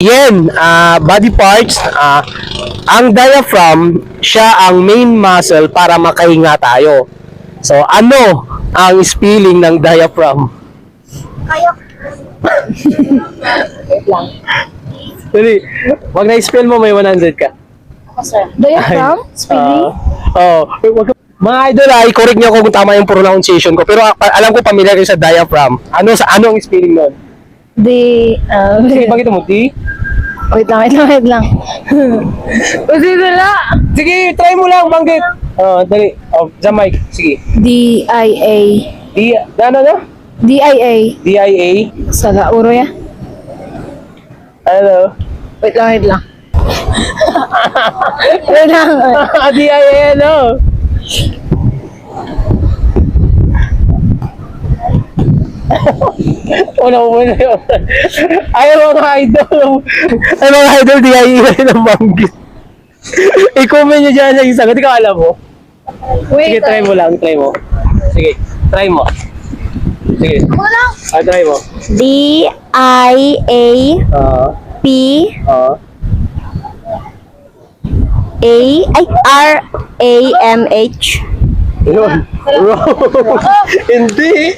Yan, ah, body parts, ah, ang diaphragm, siya ang main muscle para makahinga tayo. So, ano ang spelling ng diaphragm? Kaya. Dali, wag na-spell mo, may 100 ka. Ako, sir. Diaphragm? Spelling? Oo. Oh, wag mga idol, ay correct niyo ako kung tama yung pronunciation ko. Pero ah, alam ko familiar kayo sa diaphragm. Ano sa ano ang spelling nun? Di... Uh, Sige, bakit mo? D? wait lang, wait lang, wait lang. Kasi na. Sige, try mo lang, banggit. Oh, dali. Oh, sa mic. Sige. D-I-A. D, ano na? D-I-A. D-I-A. Sa Lauro ya? Ano? Wait lang, wait lang. wait lang. D-I-A, ano? Wala ko muna yun. Ayaw mga idol. Ay mga idol, di ay ng banggit. I-comment nyo dyan sa isang. Hindi ka alam mo. Sige, Wait. try mo lang. Try mo. Sige, try mo. Sige. Wala. Ah, try mo. D-I-A Ah, P ah. A ay R A M H Yun. Wrong. Hindi.